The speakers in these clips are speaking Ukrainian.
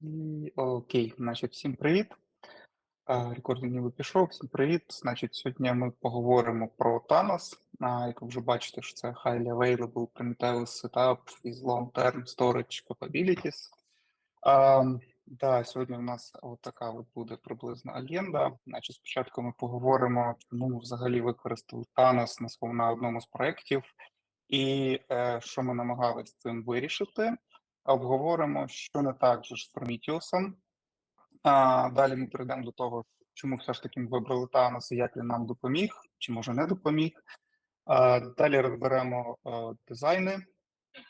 І окей, значить, всім привіт. Рекординг ніби пішов. Всім привіт. Значить, сьогодні ми поговоримо про Thanos. А, як ви вже бачите, що це highly available Prometheus setup with long-term storage capabilities. А, да, сьогодні у нас от от буде приблизна агenda. Значить, спочатку ми поговоримо, чому ми взагалі використали Thanos на на одному з проєктів, і е, що ми намагалися цим вирішити. Обговоримо, що не так же ж з Prometheus. Далі ми перейдемо до того, чому все ж таки ми вибрали Танос і як він нам допоміг, чи може не допоміг. Далі розберемо е, дизайни.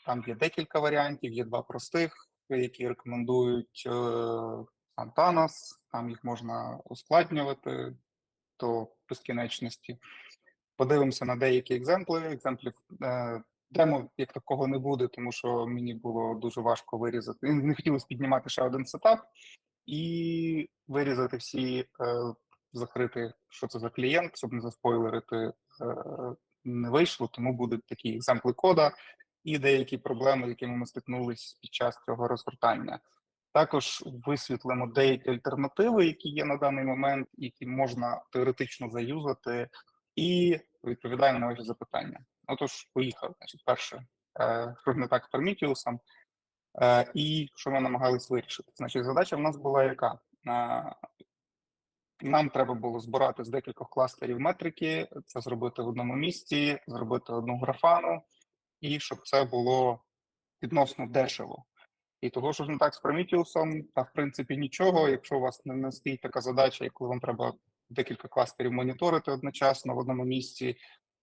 Там є декілька варіантів, є два простих, які рекомендують е, сам Танос. Там їх можна ускладнювати до безкінечності. Подивимося на деякі екземпли. Екземплів е, демо як такого не буде, тому що мені було дуже важко вирізати. Не хотілося піднімати ще один сетап і вирізати всі, е, закрити, що це за клієнт, щоб не заспойлерити, е, не вийшло. Тому будуть такі екземпли кода і деякі проблеми, з якими ми стикнулися під час цього розгортання. Також висвітлимо деякі альтернативи, які є на даний момент, які можна теоретично заюзати, і відповідаємо на ваші запитання. Отож, поїхали. Значить, перше, е, так Prometheus, е, і що ми намагались вирішити. Значить, задача в нас була яка? Е, Нам треба було збирати з декількох кластерів метрики, це зробити в одному місці, зробити одну графану, і щоб це було відносно дешево. І того, що ж не так з Prometheus, та в принципі нічого, якщо у вас не, не стоїть така задача, і коли вам треба декілька кластерів моніторити одночасно в одному місці,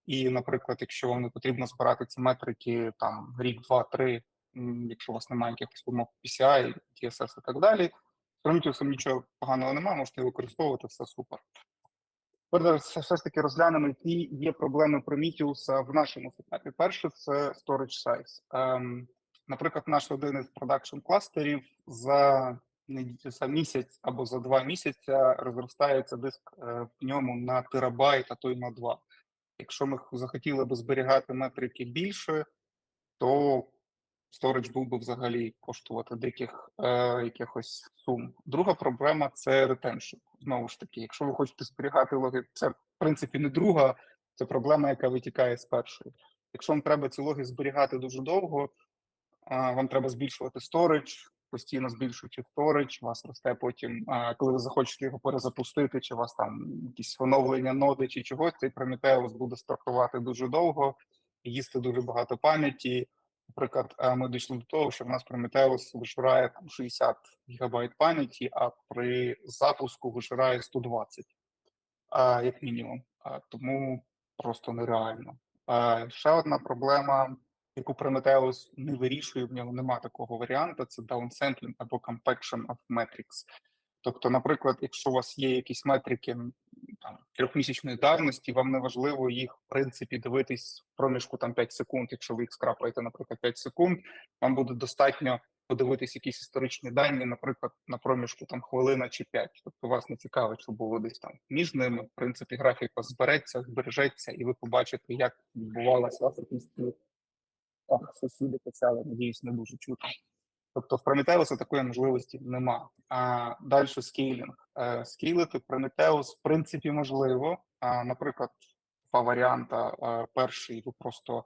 і, наприклад, якщо вам не потрібно збирати ці метрики там рік, два, три, якщо у вас немає якихось вимог PCI, TSS і так далі, Prometheus нічого поганого немає, можете використовувати, все супер. Тепер все, ж таки розглянемо, які є проблеми Prometheus в нашому сетапі. Перше це storage size. Ем, наприклад, наш один із продакшн кластерів за, за місяць або за два місяці розростається диск е, в ньому на терабайт, а то й на два. Якщо ми захотіли би зберігати метрики більше, то storage був би взагалі коштувати диких е, якихось сум. Друга проблема це retention. Знову ж таки, якщо ви хочете зберігати логи, це в принципі не друга, це проблема, яка витікає з першої. Якщо вам треба ці логи зберігати дуже довго, а, вам треба збільшувати storage, постійно збільшуючи storage, у вас росте потім, коли ви захочете його перезапустити, чи у вас там якісь оновлення ноди чи чогось, цей Prometheus буде стартувати дуже довго, їсти дуже багато пам'яті. Наприклад, ми дійшли до того, що в нас Prometheus вижирає там 60 гігабайт пам'яті, а при запуску вижирає 120, а, як мінімум. Тому просто нереально. Ще одна проблема, яку Prometheus не вирішує, в нього немає такого варіанту, це downsampling або compaction of metrics. Тобто, наприклад, якщо у вас є якісь метрики там, трьохмісячної давності, вам не важливо їх в принципі дивитись в проміжку там 5 секунд. Якщо ви їх скрапаєте, наприклад, 5 секунд, вам буде достатньо подивитись якісь історичні дані, наприклад, на проміжку там хвилина чи 5. Тобто вас не цікавить, що було десь там між ними. В принципі, графік збереться, збережеться, і ви побачите, як відбувалася сусіди почали, надіюсь, не дуже чути. Тобто в Prometheus такої можливості нема. А далі скейлінг. Е, Скейлити Prometheus в принципі можливо. А, наприклад, два варіанта. Е, Перший ви просто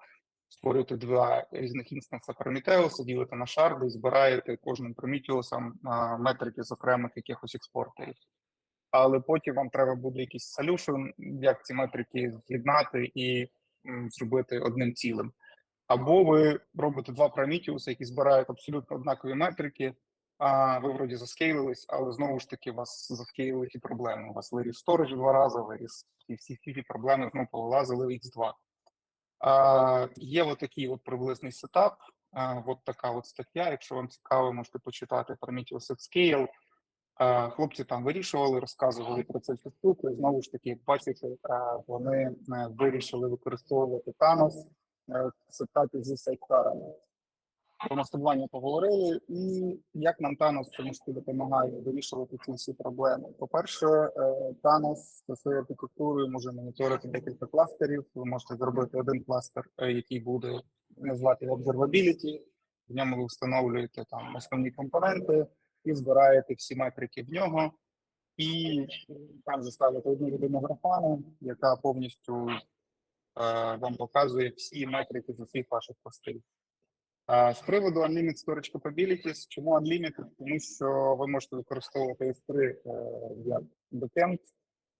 створюєте два різних інстанса Prometheus, ділите на шарди і збираєте кожним Prometheus а, метрики з окремих якихось експортерів. Але потім вам треба буде якийсь solution, як ці метрики з'єднати і зробити одним цілим. Або ви робите два Prometheus, які збирають абсолютно однакові метрики, а ви вроді заскейлились, але знову ж таки вас заскейлили ті проблеми. У вас виріс сторож два рази, виріс і всі ті проблеми знову повилазили в X2. А, є отакий от приблизний сетап, а, от така от стаття. Якщо вам цікаво, можете почитати Prometheus at Scale. А, Хлопці там вирішували, розказували про це штуку. Знову ж таки, як бачите, вони е, вирішили використовувати Thanos е, зі сайткарами. Про масштабування поговорили, і як нам в цьому ж допомагає вирішувати ці всі проблеми. По-перше, е, Thanos за своєю архітектурою може моніторити декілька кластерів. Ви можете зробити один кластер, е, який буде назвати Observability. В ньому ви встановлюєте там основні компоненти, і збираєте всі метрики в нього, і там же ставите одну людину графану, яка повністю вам показує всі метрики з усіх ваших постів. З приводу Unlimited Storage Capabilities, чому Unlimited? Тому що ви можете використовувати S3 е, як бекенд,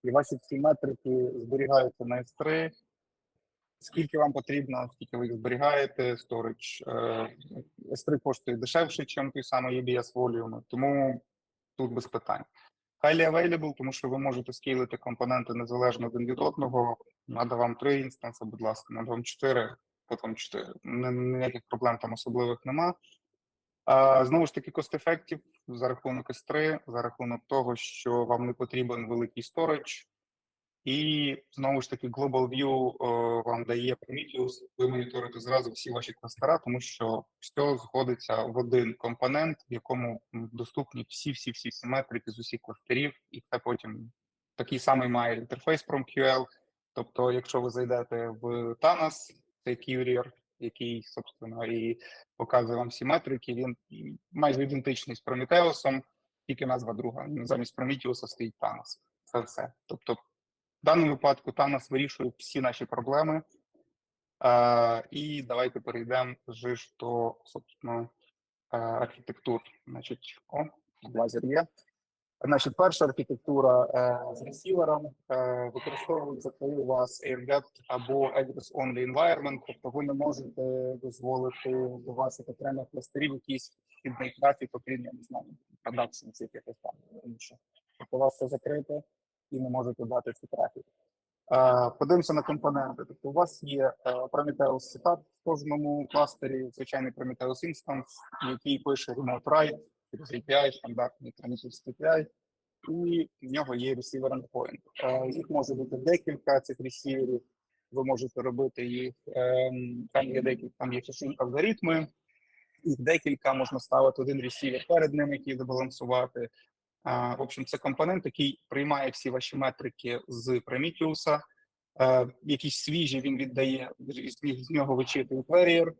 і ваші всі метрики зберігаються на S3. Скільки вам потрібно, скільки ви їх зберігаєте. Е, S3 коштує дешевше, ніж той самий EBS Volume, тому тут без питань. Highly available, тому що ви можете скейлити компоненти незалежно один від одного. Надо вам три інстанси, будь ласка, надо вам чотири, потім чотири. Ніяких проблем там особливих нема. А, знову ж таки, effective за рахунок S3, за рахунок того, що вам не потрібен великий storage. І знову ж таки, Global View е, вам дає Prometheus, ви моніторите зразу всі ваші кластера, тому що все сходиться в один компонент, в якому доступні всі всі метрики з усіх кластерів, і це потім такий самий має інтерфейс PromQL. Тобто, якщо ви зайдете в Tanas, цей Courier, який, собственно, і показує вам всі метрики, він майже ідентичний з Prometheus, тільки назва друга. Замість Prometheus стоїть Tanas. Це все. Тобто, в даному випадку Танос вирішує всі наші проблеми. Е, і давайте перейдемо вже ж до, собственно, е, архітектур. Значить, о, лазер є. Значить, перша архітектура е, з ресівером е, використовується, коли у вас AirGap або Address Only Environment, тобто ви не можете дозволити до ваших окремих кластерів якийсь вхідний трафік, окрім, я не знаю, продакшн чи якихось там інше. Тобто у вас все закрите і не можете дати цей трафік. Подивимося на компоненти. Тобто у вас є е, Prometheus Setup в кожному кластері, звичайний Prometheus Instance, який пише Remote Write через API, стандартний Prometheus API, і в нього є receiver endpoint. Їх може бути декілька цих ресіверів. Ви можете робити їх. ем, Там є декілька, там є фішинг алгоритми. Їх декілька можна ставити один ресівер перед ним, який забалансувати. В общем, це компонент, який приймає всі ваші метрики з Prometheus, е, якісь свіжі він віддає, з нього вичитує Query,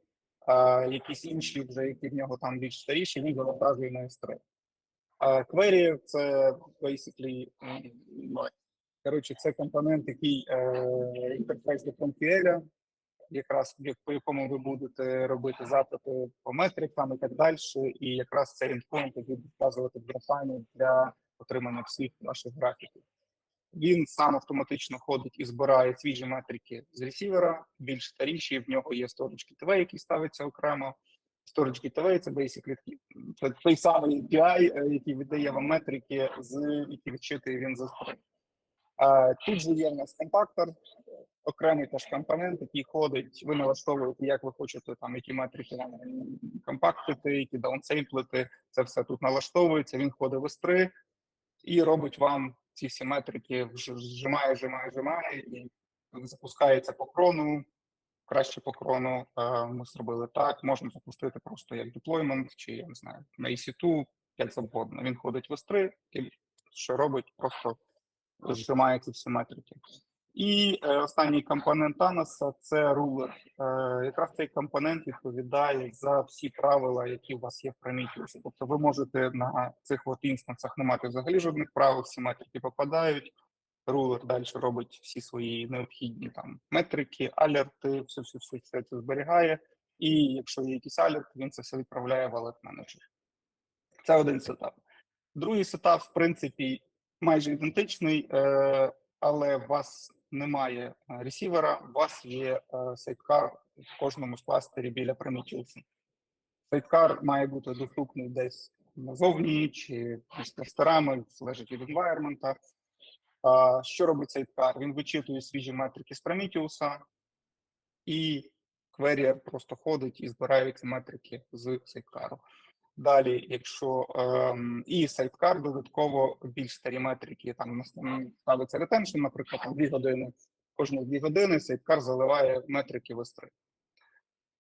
а якісь інші, вже які в нього там більш старіші, він завантажує на S3. А Query – це basically, коротше, це компонент, який е, інтерфейс до ProMQL, якраз як- по якому ви будете робити запити по метрикам і так далі, і якраз цей endpoint який буде вказувати графані для отримання всіх ваших графіків. Він сам автоматично ходить і збирає свіжі метрики з ресівера, більш старіші. В нього є storage gateway, який ставиться окремо. Storage gateway – це basically той самий API, е, який віддає вам метрики, з які відчитує він за S3. Тут же є в нас компактор, окремий теж компонент, який ходить, ви налаштовуєте, як ви хочете, там які метрики компактити, які даунсеймплити, це все тут налаштовується, він ходить в S3 і робить вам ці всі метрики, зжимає, зжимає, зжимає, і запускається по крону, краще по крону. Ми зробили так, можна запустити просто як деплоймент, чи я не знаю, на EC2, як завгодно. Він ходить в S3 і що робить, просто зжимає ці всі метрики. І е, останній компонент Анаса це рулер. Е, якраз цей компонент відповідає за всі правила, які у вас є в Prometheus. Тобто ви можете на цих от інстансах не мати взагалі жодних правил, всі метрики попадають. Рулер далі робить всі свої необхідні там метрики, алерти, все, все, все, все це зберігає. І якщо є якийсь алерт, він це все відправляє в alert менеджер. Це один сетап. Другий сетап, в принципі, майже ідентичний, е, але у вас немає е, ресівера, у вас є е, сайткар в кожному з кластері біля Prometheus. Сайткар має бути доступний десь назовні чи між кластерами, залежить від environment. А, Що робить сайткар? Він вичитує свіжі метрики з Prometheus, і Query просто ходить і збирає ці метрики з сайткару. Далі, якщо ем, і сайткар додатково більш старі метрики, там ставиться ретеншн, наприклад, 2 години. Кожні 2 години сайткар заливає метрики в S3.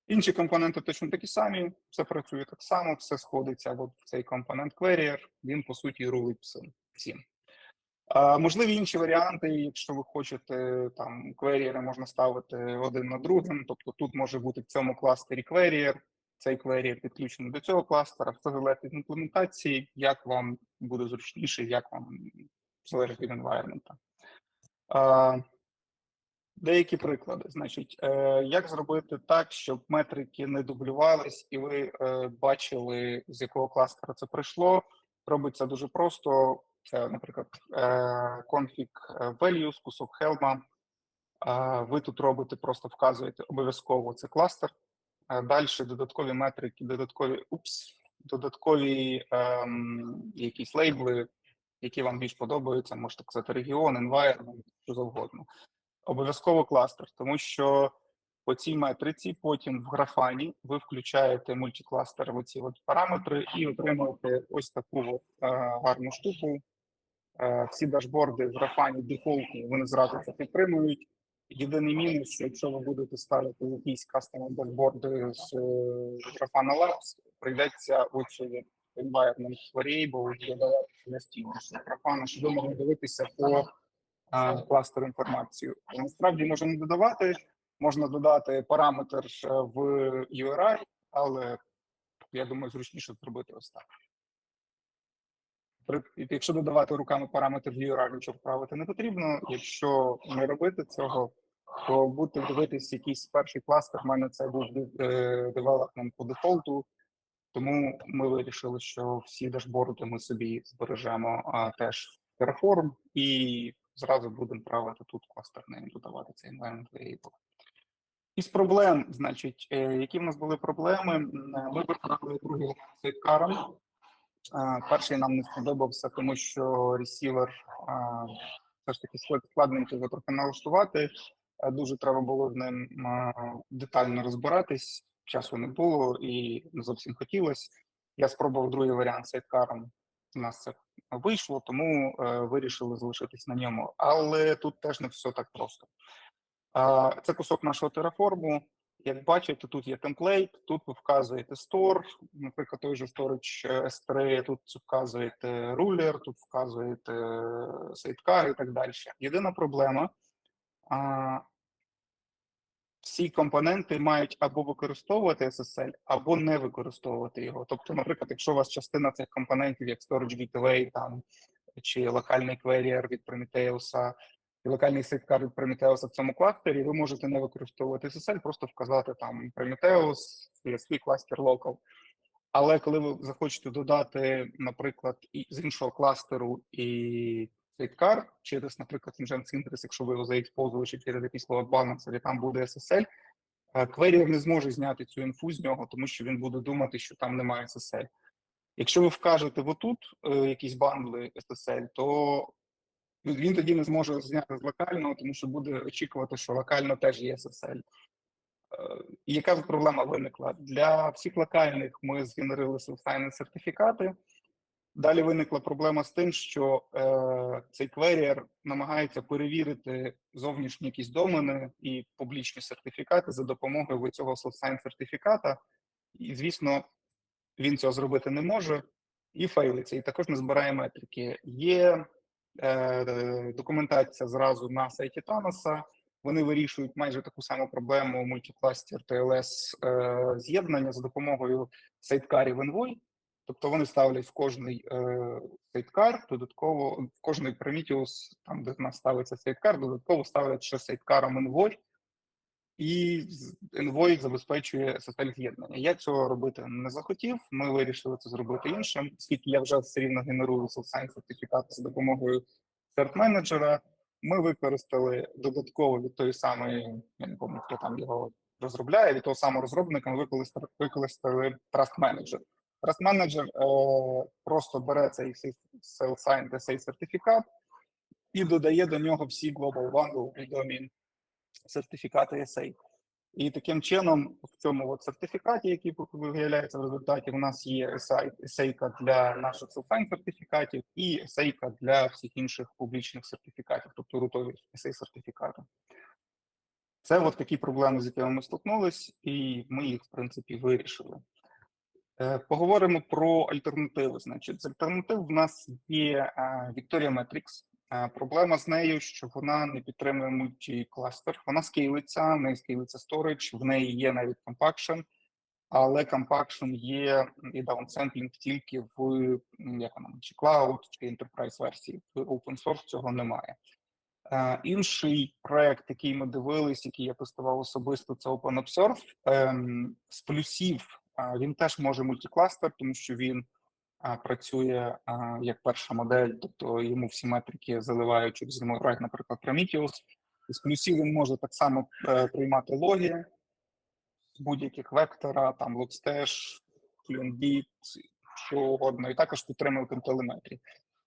Інші компоненти точно такі самі, все працює так само, все сходиться от цей компонент Query, він по суті рулить всім. А, можливі інші варіанти, якщо ви хочете там кверіери можна ставити один на другим, тобто тут може бути в цьому кластері кверієр, цей квері підключений до цього кластера, все залежить від імплементації, як вам буде зручніше, як вам залежить від environment. Деякі приклади, значить, е, як зробити так, щоб метрики не дублювались, і ви е, бачили, з якого кластера це прийшло. Робиться дуже просто. Це, наприклад, е, config values, кусок Helm. Е, ви тут робите, просто вказуєте обов'язково це кластер. Е, Далі додаткові метрики, додаткові упс, додаткові ем, якісь лейбли, які вам більш подобаються, можете казати регіон, environment, що завгодно. Обов'язково кластер, тому що по цій метриці потім в графані ви включаєте мультикластер в оці от параметри і отримуєте ось таку е, гарну штуку. Е, всі дашборди в графані дефолтні, вони зразу це підтримують. Єдиний мінус, якщо ви будете ставити якісь кастомні дашборди з е, Grafana Labs, прийдеться оці environment variable додавати самостійно з Grafana, щоб ви могли дивитися по е, кластеру інформацію. Насправді можна не додавати, можна додати параметр е, в URI, але я думаю, зручніше зробити ось так. Якщо додавати руками параметр в URI, нічого вправити не потрібно. Якщо не робити цього, то будете дивитись якийсь перший кластер. У мене це був е, девелопмент по дефолту, тому ми вирішили, що всі дашборди ми собі збережемо а, теж в Terraform і зразу будемо правити тут кластер name, додавати цей environment variable. Із проблем, значить, е, які в нас були проблеми, ми вибрали другий варіант сайдкаром. Е, Перший нам не сподобався, тому що ресівер е, все ж таки склад- складненько його трохи налаштувати. Е, Дуже треба було з ним е, детально розбиратись. Часу не було і не зовсім хотілося. Я спробував другий варіант сайдкаром. У нас це вийшло, тому е, вирішили залишитись на ньому. Але тут теж не все так просто. А, Це кусок нашого тераформу. Як бачите, тут є темплейт, тут ви вказуєте store, наприклад, той же storage е, S3, тут вказуєте ruler, тут вказуєте sidecar і так далі. Єдина проблема, всі компоненти мають або використовувати SSL, або не використовувати його. Тобто, наприклад, якщо у вас частина цих компонентів, як storage gateway, там чи локальний query від Prometheus, і локальний сайткар від Prometheus в цьому кластері, ви можете не використовувати SSL, просто вказати там Prometheus, CSV, кластер local. Але коли ви захочете додати, наприклад, з іншого кластеру і сайткар через, наприклад, Nginx Ingress, якщо ви його заекспозували чи через якийсь load balancer, і там буде SSL, е, кверір не зможе зняти цю інфу з нього, тому що він буде думати, що там немає SSL. Якщо ви вкажете отут е, якісь бандли SSL, то він- тоді не зможе зняти з локального, тому що буде очікувати, що локально теж є SSL. Е, І яка проблема виникла? Для всіх локальних ми згенерили self-signing сертифікати. Далі виникла проблема з тим, що е, цей кверіер намагається перевірити зовнішні якісь домени і публічні сертифікати за допомогою цього self-sign сертифіката. І, звісно, він цього зробити не може і фейлиться. І також не збирає метрики. Є е, документація зразу на сайті Таноса. Вони вирішують майже таку саму проблему мультикластер TLS е, з'єднання за допомогою сайткарів Envoy. Тобто вони ставлять в кожний е, сайткар додатково в кожний Prometheus, там де в нас ставиться сайткар, додатково ставлять ще сайткаром Envoy, і з- Envoy забезпечує SSL з'єднання. Я цього робити не захотів. Ми вирішили це зробити іншим, оскільки я вже все рівно генерую SSL сертифікати за допомогою cert менеджера. Ми використали додатково від тої самої, я не пам'ятаю, хто там його розробляє, від того самого розробника ми використали Trust Manager. Trust Manager е, просто бере цей self-signed SA сертифікат і додає до нього всі Global Bundle відомі сертифікати SA. І таким чином, в цьому от сертифікаті, який виявляється в результаті, у нас є SA для наших self-sign сертифікатів і SA для всіх інших публічних сертифікатів, тобто рутові SA сертифікати. Це от такі проблеми, з якими ми стикнулись, і ми їх, в принципі, вирішили. Е, Поговоримо про альтернативи. Значить, з альтернатив в нас є е, Victoria Matrix. Е, Проблема з нею, що вона не підтримує мультикластер. Вона скейлиться, неї скейлиться storage, в неї є навіть compaction, але Compaction є і даунсемплінг тільки в як вона, чи Cloud, чи Enterprise версії. В open source цього немає. Інший проект, який ми дивились, який я тестував особисто, це OpenObserve. Ем, З плюсів він теж може мультикластер, тому що він працює як перша модель, тобто йому всі метрики заливають через Remote, наприклад, Prometheus. З плюсів він може так само е, приймати логи з будь-яких вектора, там Logstash, CleanBit, що угодно, і також підтримує телеметрі.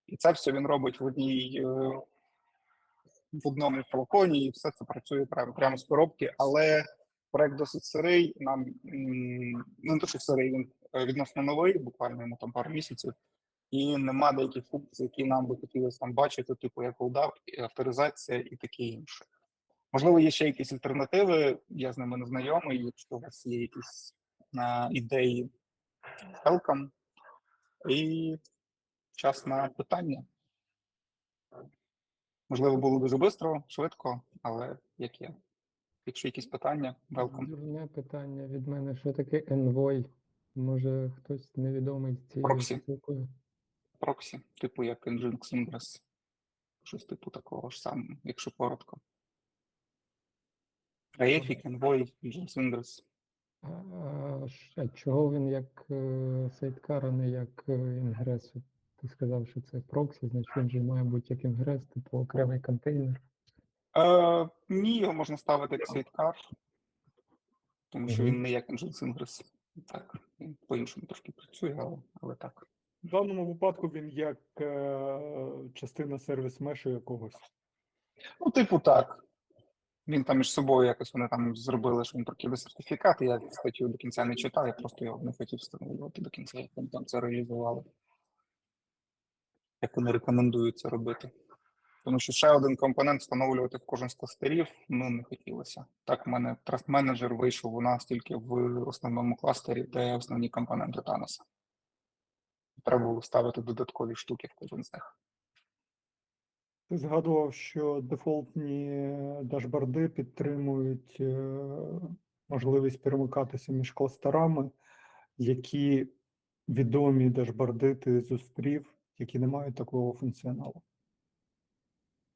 І це все він робить в одній е, в одному флаконі, і все це працює прямо, прямо з коробки, але проект досить сирий. Нам ну, не що сирий, він е, відносно новий, буквально йому там пару місяців, і нема деяких функцій, які нам би хотілося там бачити, типу як LDAP, авторизація і таке інше. Можливо, є ще якісь альтернативи, я з ними не знайомий. Якщо у вас є якісь а, ідеї, welcome. І час на питання. Можливо, було дуже швидко, швидко, але як є. Якщо якісь питання, welcome. Дурне питання від мене, що таке Envoy? Може хтось невідомий з цією Проксі. штукою? Проксі, типу як Nginx Ingress. Щось типу такого ж самого, якщо коротко. Aefik, Envoy, Nginx Ingress. А, а а чого він як е, сайткар, а не як е, інгрес? Ти сказав, що це проксі, значить він же має бути як інгрес, типу окремий контейнер. Е, ні, його можна ставити як сайткар, тому що він не як Nginx Ingress. Так, він по-іншому трошки працює, але, але так. В даному випадку він як е, частина сервіс мешу якогось. Ну, типу, так. Він там між собою якось вони там зробили, що він прокидає сертифікат. Я статтю до кінця не читав, я просто його не хотів встановлювати до кінця, як вони там це реалізували. Як вони рекомендують це робити. Тому що ще один компонент встановлювати в кожен з кластерів ну не хотілося. Так, в мене Trust Manager вийшов у нас тільки в основному кластері, де основні компоненти Таноса. Треба було ставити додаткові штуки в кожен з них. Ти згадував, що дефолтні дашборди підтримують е, можливість перемикатися між кластерами, які відомі дашборди ти зустрів, які не мають такого функціоналу.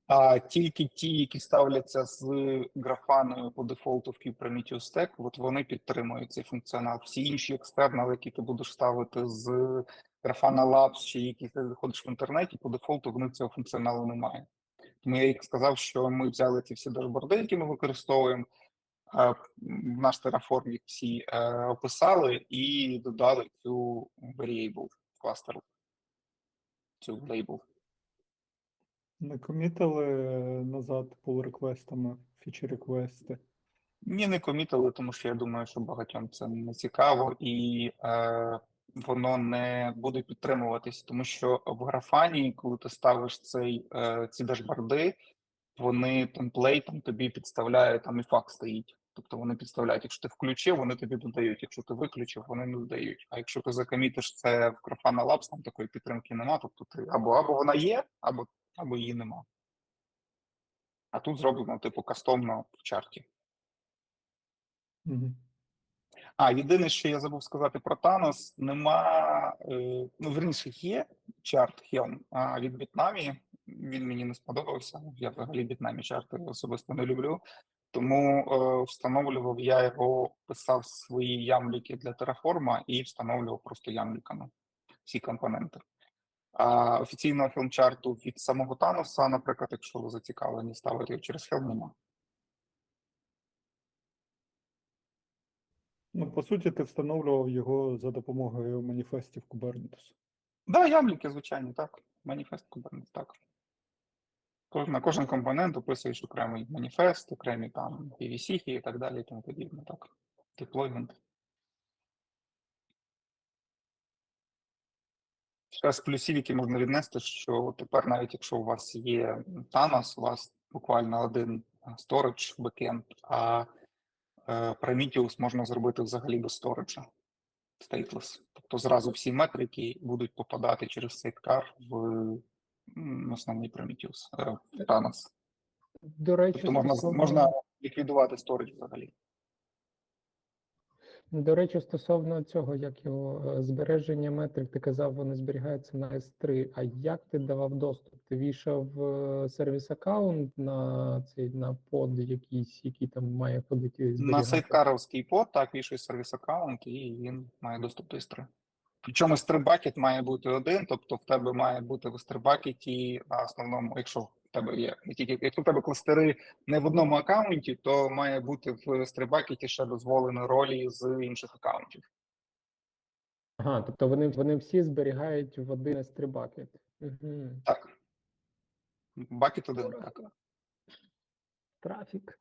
А тільки ті, які ставляться з графаною по дефолту в Kubernetes Stack, от вони підтримують цей функціонал. Всі інші екстернали, які ти будеш ставити з Grafana Labs, чи які ти заходиш в інтернеті, по дефолту в них цього функціоналу немає. Тому я їх сказав, що ми взяли ці всі дашборди, які ми використовуємо, е, в наш Terraform їх всі е, описали і додали цю variable в кластеру, цю лейбл. Не комітили назад pull реквестами фічі реквести. Ні, не комітили, тому що я думаю, що багатьом це не цікаво і е, воно не буде підтримуватись, тому що в графані, коли ти ставиш цей, е, ці дашборди, вони темплейтом тобі підставляють, там і факт стоїть. Тобто вони підставляють, якщо ти включив, вони тобі додають. Якщо ти виключив, вони не додають. А якщо ти закомітиш це в Grafana Labs, там такої підтримки нема. Тобто ти або або вона є, або, або її нема. А тут зроблено, типу, кастомно в чарті. Угу. А, єдине, що я забув сказати про Танос, нема, е, ну, верніше, є чарт Helm а, від Bitnami. Він мені не сподобався. Я взагалі Bitnami чарти особисто не люблю. Тому е, встановлював я його, писав свої ямліки для Terraform і встановлював просто ямліками всі компоненти. А офіційного філмчарту від самого Таноса, наприклад, якщо ви зацікавлені ставити його через Helm, нема. Ну, по суті, ти встановлював його за допомогою маніфестів Kubernetes. Да, ямліки, звичайно, так. Маніфест Kubernetes, так. На кожен компонент описуєш окремий маніфест, окремі там PVC і так далі, і тому подібне, так. Деплоймент. Ще з плюсів, які можна віднести, що тепер, навіть якщо у вас є Thanos, у вас буквально один storage бекенд, а е, Prometheus можна зробити взагалі без сториджа. Stateless. Тобто зразу всі метрики будуть попадати через сайткар в основний Prometheus, е, Thanos. До речі, Тобто можна, можна ліквідувати сторідж взагалі. До речі, стосовно цього, як його е, збереження метрик, ти казав, вони зберігаються на S3. А як ти давав доступ? Ти вішав е, сервіс аккаунт на цей на под якийсь, який там має ходити і На зберігати? сайткаровський под так вішає сервіс аккаунт, і він має доступ до S3. Причому S3 бакет має бути один, тобто в тебе має бути в S3 бакеті на основному, якщо тебе є якщо в тебе кластери не в одному аккаунті, то має бути в S3 ще дозволені ролі з інших аккаунтів. Ага, тобто вони, вони всі зберігають в один S3. Угу. Так. Бакет один, так. Трафік.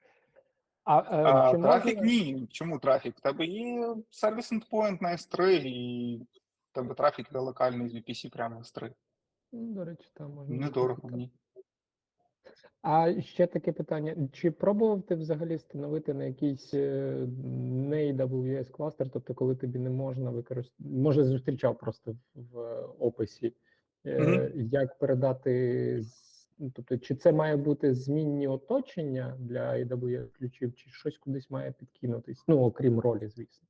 А, е, А, чи трафік можна- ні. Чому трафік? В тебе є сервіс endpoint на S3, і в тебе трафік локальний з VPC прямо в S3. Ну, До речі, там можна. Недорого, ні. А ще таке питання: чи пробував ти взагалі встановити на якийсь не AWS кластер, тобто коли тобі не можна використовувати, може зустрічав просто в, описі, Мгм. як передати, ну, тобто, чи це має бути змінні оточення для AWS ключів, чи щось кудись має підкинутись? Ну, окрім ролі, звісно.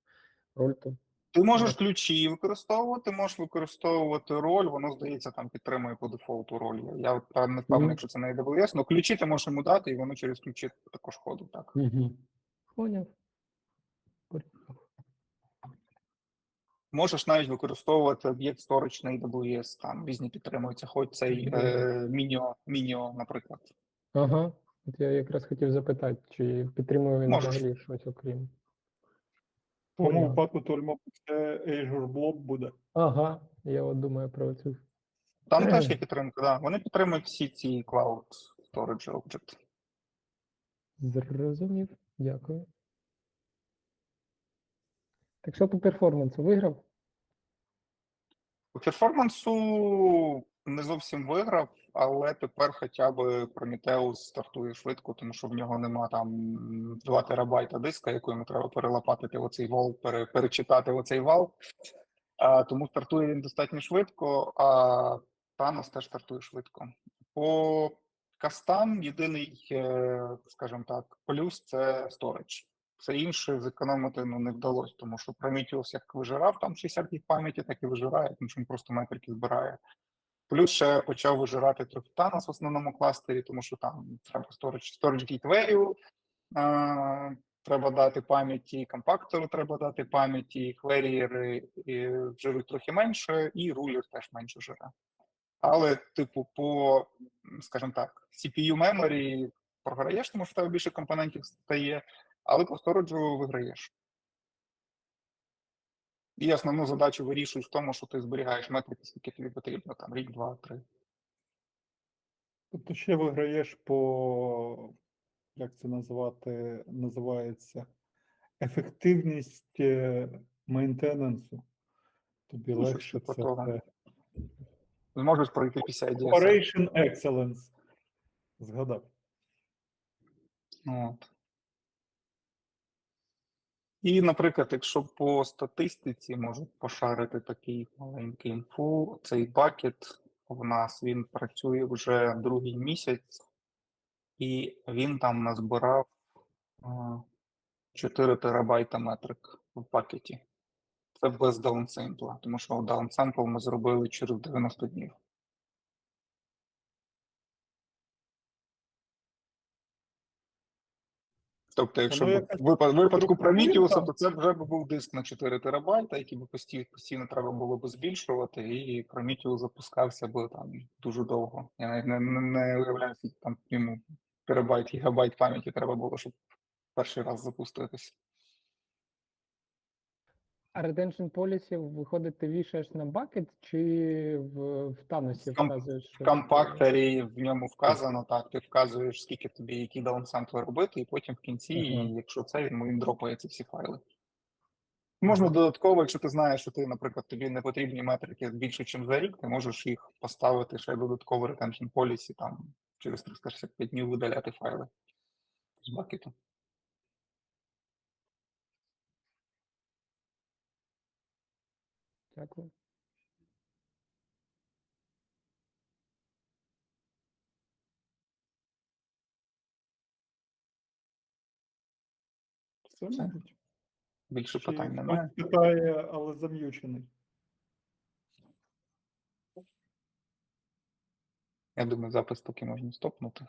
Роль то Ти можеш ключі використовувати, можеш використовувати роль, воно здається, там підтримує по дефолту роль. Я не впевнений, якщо це на AWS, але ключі ти можеш йому дати, і воно через ключі також ходить. Так. угу. Поняв. Можеш навіть використовувати об'єкт storage на AWS, там різні підтримуються, хоч цей е, Мініо, Мініо, наприклад. Ага. От я якраз хотів запитати, чи підтримує він Можеш. взагалі щось окрім. В тому випадку то, це Azure Blob буде. Ага, я от думаю про цю. Там теж є підтримка, да. Вони підтримують всі ці cloud storage object. Зрозумів. Дякую. Так що по перформансу виграв? По перформансу не зовсім виграв, але тепер хоча б Prometheus стартує швидко, тому що в нього нема там 2 терабайта диска, яку йому треба перелопатити оцей вал, пере, перечитати оцей вал. А, тому стартує він достатньо швидко, а Thanos теж стартує швидко. По кастам єдиний, е, скажімо так, плюс це storage. Все інше зекономити ну, не вдалося, тому що Prometheus як вижирав там 60 гіг пам'яті, так і вижирає, тому що він просто метрики збирає. Плюс ще почав вижирати Thanos в основному кластері, тому що там треба storage, storage gate value, треба дати пам'яті, компактору треба дати пам'яті, кверієри жируть трохи менше, і рулер теж менше жире. Але, типу, по, скажімо так, CPU memory програєш, тому що в тебе більше компонентів стає, але по сториджу виграєш. І основну задачу вирішуєш в тому, що ти зберігаєш метрики, скільки тобі потрібно, там рік, два, три. Тобто ще виграєш по, як це назвати, називається, ефективність е, мейнтенансу. Тобі Ну, легше це. все. Зможеш пройти DSL. Operation Excellence. Згадав. От. І, наприклад, якщо по статистиці можуть пошарити такий маленький інфу, цей бакет в нас він працює вже другий місяць, і він там назбирав 4 терабайта метрик в пакеті. Це без даунсемпла, тому що даунсемпл ми зробили через 90 днів. Тобто, якщо Ну, б випад- випадку структура. То це вже б був диск на 4 терабайта, який би постійно, постійно треба було б збільшувати, і Prometheus запускався б там дуже довго. Я навіть не, не, не уявляю, скільки там йому терабайт, гігабайт пам'яті треба було, щоб перший раз запуститись. А retention policy, виходить, ти вішаєш на бакет чи в, в Таносі В ком- вказуєш? В компакторі в ньому вказано, так, ти вказуєш, скільки тобі які даунсемпли робити, і потім в кінці, Ага. якщо це, він, він дропає ці всі файли. Можна додатково, якщо ти знаєш, що ти, наприклад, тобі не потрібні метрики більше, ніж за рік, ти можеш їх поставити ще додатково retention policy, там через 365 днів видаляти файли з бакету. Дякую. Все, мабуть. Більше питань немає. питає, але зам'ючений. Я думаю, запис поки можна стопнути.